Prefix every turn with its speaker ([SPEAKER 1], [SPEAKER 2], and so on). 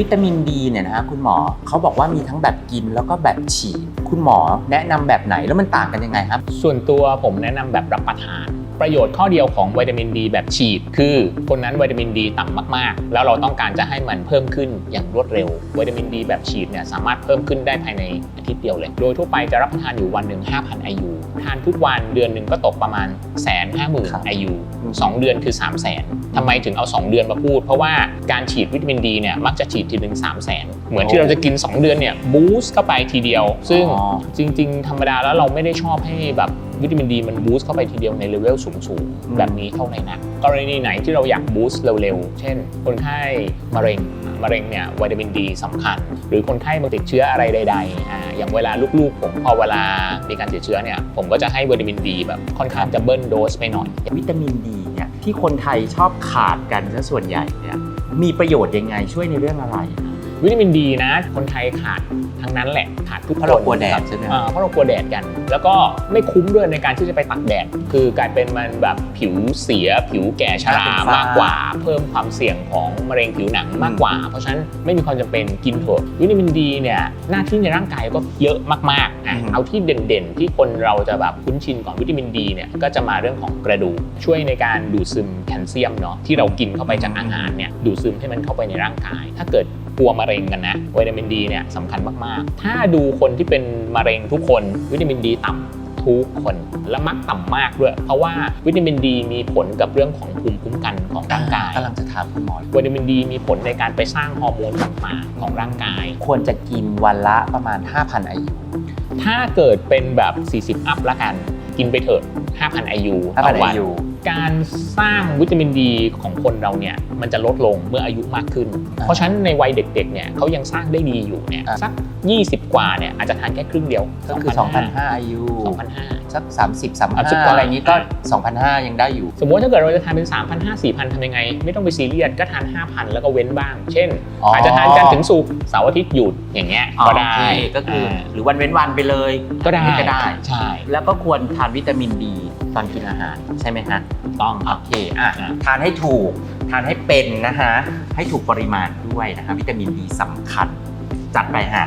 [SPEAKER 1] วิตามินดีเนี่ยนะฮะคุณหมอเขาบอกว่ามีทั้งแบบกินแล้วก็แบบฉีดคุณหมอแนะนำแบบไหนแล้วมันต่างกันยังไงครับ
[SPEAKER 2] ส่วนตัวผมแนะนำแบบรับประทาน ประโยชน์ข้อเดียวของวิตามินดีแบบฉีด คือคนนั้นวิตามินดีต่ำมากๆ แล้วเราต้องการจะให้มันเพิ่มขึ้นอย่างรวดเร็ววิตามินดีแบบฉีดเนี่ยสามารถเพิ่มขึ้นได้ภายในอาทิตย์เดียวเลย โดยทั่วไปจะรับประทานอยู่วันหนึ่ง5,000 IU ทานทุกวันเดือนหนึ่งก็ตกประมาณแสนห้าหมื่น
[SPEAKER 1] ครับ
[SPEAKER 2] IU สองเดือนคือ 3 0 0 0 0นทำไมถึงเอา 2 เดือนมาพูด เพราะว่าการฉีดวิตามินดีเนี่ยมักจะฉีดทีหนึ่ง3 0 0 0 0 0เหมือนที่เราจะกิน 2 เดือนเนี่ยบูสต์เข้าไปทีเดียว ซึ่ง
[SPEAKER 1] อ๋อ
[SPEAKER 2] จริง ๆ ธรรมดาแล้วเราไม่ได้ชอบให้แบบวิตามินดีมันบูสต์เข้าไปทีเดียวในเลเวลสูง
[SPEAKER 1] อืม
[SPEAKER 2] ๆแบบนี้เท่าไหร่นะกรณีไหนที่เราอยากบูสต์เร็วๆ เช่น คนไข้มะเร็งมะเร็งเนี่ยวิตามินดีสำคัญ หรือคนไข้มาติดเชื้ออะไรใดๆอ่าอย่างเวลาลูกๆ ผมพอเวลามีการติดเชื้อเนี่ยผมก็จะให้วิตามินดีแบบค่อนข้างจะเบิ้ลโดสไปหน่อย
[SPEAKER 1] วิตามินดีเนี่ยที่คนไทยชอบขาดกันซะส่วนใหญ่เนี่ยมีประโยชน์ยังไงช่วยในเรื่องอะไร
[SPEAKER 2] วิตามินดีนะ คนไทยขาดทั้งนั้นแหละขาดทุกคน
[SPEAKER 1] เพราะเรากลัวแดด
[SPEAKER 2] ครับ
[SPEAKER 1] ใช่ไหม
[SPEAKER 2] อ่าเพราะเรากลัวแดดกัน แล้วก็ไม่คุ้มด้วยในการที่จะไปตักแดด คือกลายเป็นมันแบบผิวเสีย ผิวแก่ชรา
[SPEAKER 1] เป็นฝ้าม
[SPEAKER 2] มากกว่า เพิ่มความเสี่ยงของมะเร็งผิวหนังมากกว่า เพราะฉะนั้นไม่มีความจำเป็นกินเถอะวิตามินดีเนี่ยหน้าที่ในร่างกายก็เยอะมากๆอะ
[SPEAKER 1] อืม
[SPEAKER 2] เอาที่เด่นๆ ที่คนเราจะแบบคุ้นชินก่อนวิตามินดีเนี่ยก็จะมาเรื่องของกระดูกช่วยในการดูดซึมแคลเซียมเนาะที่เรากินเข้าไปจากอาหารเนี่ยดูดซึมให้มันเข้าไปในร่างกาย ถ้าเกิด กลัวมะเร็งกันนะวิตามินดีเนี่ยสำคัญมากๆ ถ้าดูคนที่เป็นมะเร็งทุกคนวิตามินดีต่ำทุกคนและมักต่ำมากด้วย เพราะว่าวิตามินดีมีผลกับเรื่องของภูมิคุ้มกันของร่างกาย
[SPEAKER 1] กำลังจะถามคุณหมอ
[SPEAKER 2] วิตามินดีมีผลในการไปสร้างฮอร์โมนต่างๆของร่างกาย
[SPEAKER 1] ควรจะกินวันละประมาณ 5,000 IU
[SPEAKER 2] ถ้าเกิดเป็นแบบ 40 อัพละกัน กินไปเถอะ 5,000 IU ต่อ
[SPEAKER 1] 5,000
[SPEAKER 2] วัน
[SPEAKER 1] IU
[SPEAKER 2] การสร้างวิตามินดีของคนเราเนี่ยมันจะลดลงเมื่ออายุมากขึ้น
[SPEAKER 1] อ่า
[SPEAKER 2] เพราะฉะนั้นในวัยเด็กๆเนี่ยเขายังสร้างได้ดีอยู่เนี่ย
[SPEAKER 1] อ่า
[SPEAKER 2] สัก 20 กว่าเนี่ยอาจจะทานแค่ครึ่งเดียว
[SPEAKER 1] ก็คือ 2,500 IU
[SPEAKER 2] 2,500
[SPEAKER 1] สัก 30
[SPEAKER 2] 30
[SPEAKER 1] 35
[SPEAKER 2] กว่า
[SPEAKER 1] อะไรอย่างนี้ก็ 2,500 ยังได้อยู่
[SPEAKER 2] สมมติถ้าเกิดเราจะทานเป็น 3,500 4,000ทำยังไง ไม่ต้องไปซีเรียสก็ทาน 5,000 แล้วก็เว้นบ้าง เช่น
[SPEAKER 1] อ๋ออ
[SPEAKER 2] อาจจะทานกันทร์ถึงศุกร์เสาร์อาทิตย์หยุดอย่างเงี้ยก็ได้
[SPEAKER 1] โอเคก็คืออาหรือวันเว้นวันไปเลย
[SPEAKER 2] ก็ได้
[SPEAKER 1] ก็ได้
[SPEAKER 2] ใช่
[SPEAKER 1] แล้วก็ควรทานวิตามินดีตอนกินอาหารใช่ไหมฮะ
[SPEAKER 2] ต้องค
[SPEAKER 1] โอ
[SPEAKER 2] รับ
[SPEAKER 1] เคอะ
[SPEAKER 2] อะ
[SPEAKER 1] ทานให้ถูก ทานให้เป็นนะฮะให้ถูกปริมาณด้วยนะฮะวิตามินดีสำคัญ จัดไปฮะ